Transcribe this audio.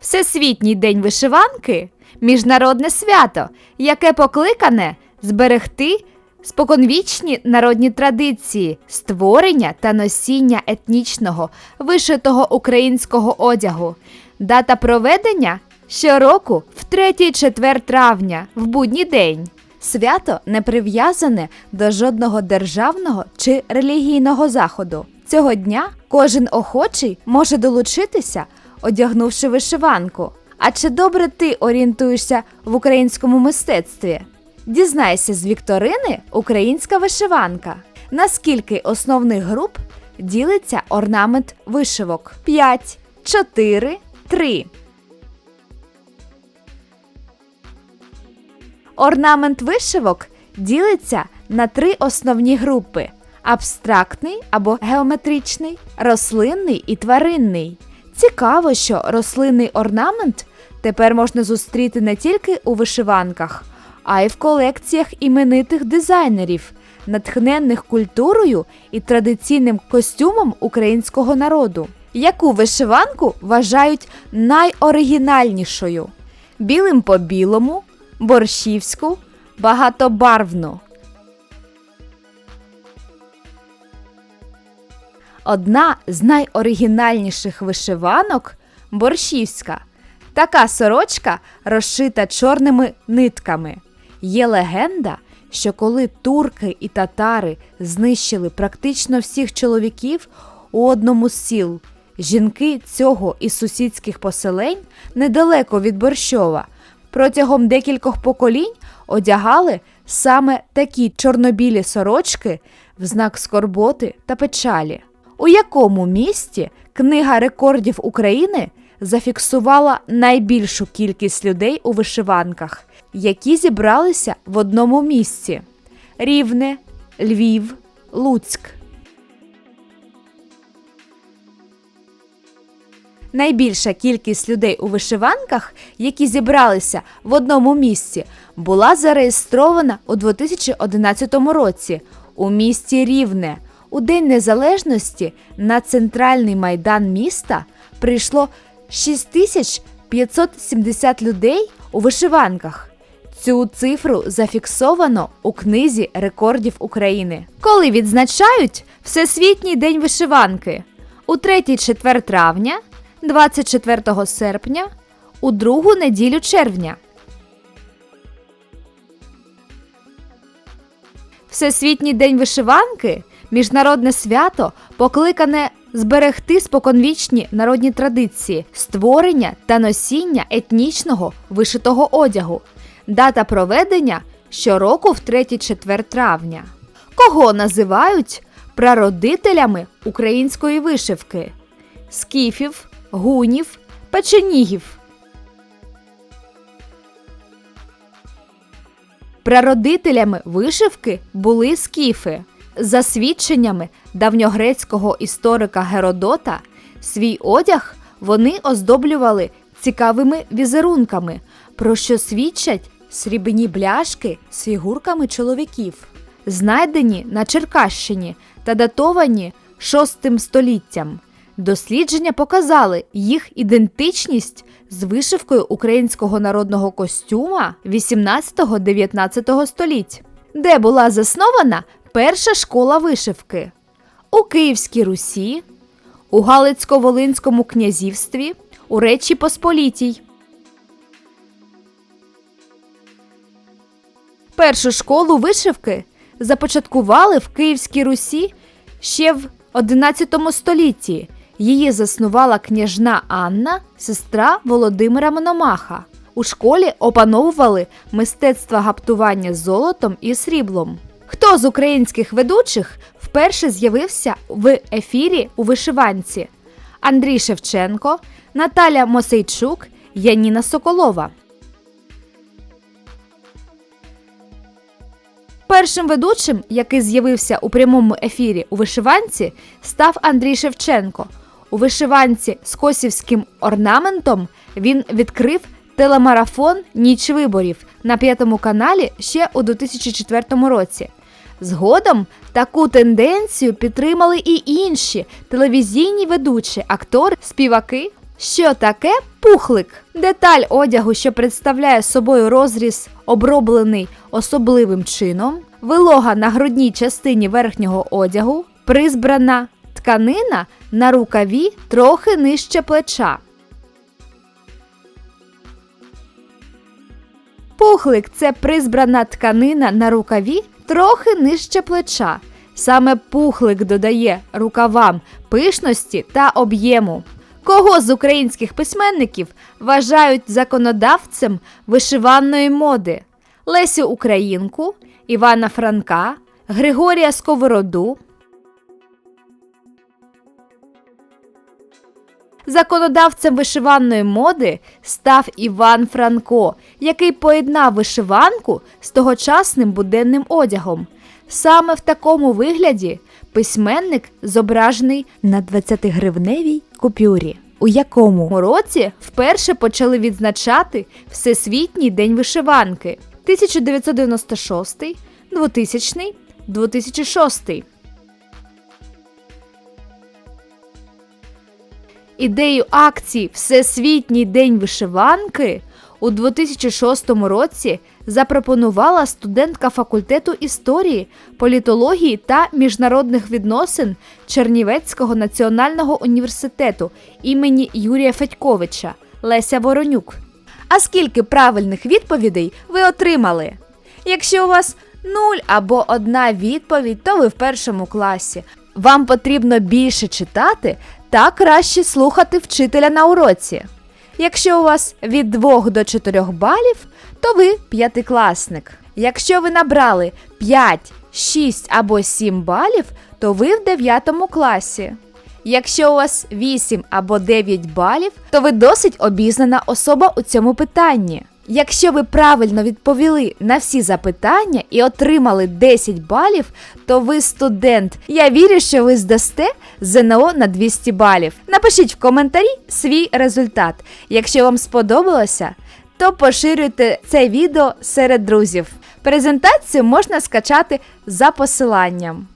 Всесвітній день вишиванки міжнародне свято, яке покликане зберегти споконвічні народні традиції, створення та носіння етнічного вишитого українського одягу. Дата проведення щороку в 3-4 травня в будній день. Свято не прив'язане до жодного державного чи релігійного заходу. Цього дня кожен охочий може долучитися, одягнувши вишиванку. А чи добре ти орієнтуєшся в українському мистецтві? Дізнайся з вікторини Українська вишиванка. Наскільки основних груп ділиться орнамент вишивок? 5, 4, 3. Орнамент вишивок ділиться на три основні групи: абстрактний або геометричний, рослинний і тваринний. Цікаво, що рослинний орнамент тепер можна зустріти не тільки у вишиванках, а й в колекціях іменитих дизайнерів, натхненних культурою і традиційним костюмом українського народу. Яку вишиванку вважають найоригінальнішою? Білим по білому, борщівську, багатобарвну. Одна з найоригінальніших вишиванок борщівська. Така сорочка розшита чорними нитками. Є легенда, що коли турки і татари знищили практично всіх чоловіків у одному з сіл, жінки цього і сусідських поселень недалеко від Борщова протягом декількох поколінь одягали саме такі чорнобілі сорочки в знак скорботи та печалі. У якому місті Книга рекордів України зафіксувала найбільшу кількість людей у вишиванках, які зібралися в одному місці: Рівне, Львів, Луцьк. Найбільша кількість людей у вишиванках, які зібралися в одному місці, була зареєстрована у 2011 році у місті Рівне. У День Незалежності на центральний майдан міста прийшло 6570 людей у вишиванках. Цю цифру зафіксовано у книзі рекордів України. Коли відзначають Всесвітній день вишиванки у 3-4 травня, 24 серпня, у другу неділю червня. Всесвітній день вишиванки міжнародне свято покликане зберегти споконвічні народні традиції, створення та носіння етнічного вишитого одягу. Дата проведення щороку в 3-4 травня. Кого називають прародителями української вишивки? Скіфів, гунів, печенігів. Прародителями вишивки були скіфи. За свідченнями давньогрецького історика Геродота, свій одяг вони оздоблювали цікавими візерунками, про що свідчать срібні бляшки з фігурками чоловіків, знайдені на Черкащині та датовані VI століттям. Дослідження показали їх ідентичність з вишивкою українського народного костюма 18-19 століть, де була заснована перша школа вишивки у Київській Русі, у Галицько-Волинському князівстві, у Речі Посполітій. Першу школу вишивки започаткували в Київській Русі ще в XI столітті. Її заснувала княжна Анна, сестра Володимира Мономаха. У школі опановували мистецтво гаптування золотом і сріблом. Хто з українських ведучих вперше з'явився в ефірі у вишиванці? Андрій Шевченко, Наталя Мосейчук, Яніна Соколова. Першим ведучим, який з'явився у прямому ефірі у вишиванці, став Андрій Шевченко. У вишиванці з косівським орнаментом він відкрив телемарафон Ніч виборів на п'ятому каналі ще у 2004 році. Згодом таку тенденцію підтримали і інші телевізійні ведучі, актори, співаки. Що таке пухлик? Деталь одягу, що представляє собою розріз, оброблений особливим чином, вилога на грудній частині верхнього одягу, призбрана тканина на рукаві трохи нижче плеча. Пухлик це призбрана тканина на рукаві трохи нижче плеча. Саме пухлик додає рукавам пишності та об'єму. Кого з українських письменників вважають законодавцем вишиванної моди? Лесю Українку, Івана Франка, Григорія Сковороду. Законодавцем вишиванної моди став Іван Франко, який поєднав вишиванку з тогочасним буденним одягом. Саме в такому вигляді письменник зображений на 20-гривневій купюрі, у якому році вперше почали відзначати Всесвітній день вишиванки 1996, 2000, 2006. Ідею акції Всесвітній день вишиванки у 2006 році запропонувала студентка факультету історії, політології та міжнародних відносин Чернівецького національного університету імені Юрія Федьковича Леся Воронюк. А скільки правильних відповідей ви отримали? Якщо у вас нуль або одна відповідь, то ви в першому класі. Вам потрібно більше читати та краще слухати вчителя на уроці. Якщо у вас від 2 до 4 балів, то ви п'ятикласник. Якщо ви набрали 5, 6 або 7 балів, то ви в 9 класі. Якщо у вас 8 або 9 балів, то ви досить обізнана особа у цьому питанні. Якщо ви правильно відповіли на всі запитання і отримали 10 балів, то ви студент. Я вірю, що ви здасте ЗНО на 200 балів. Напишіть в коментарі свій результат. Якщо вам сподобалося, то поширюйте це відео серед друзів. Презентацію можна скачати за посиланням.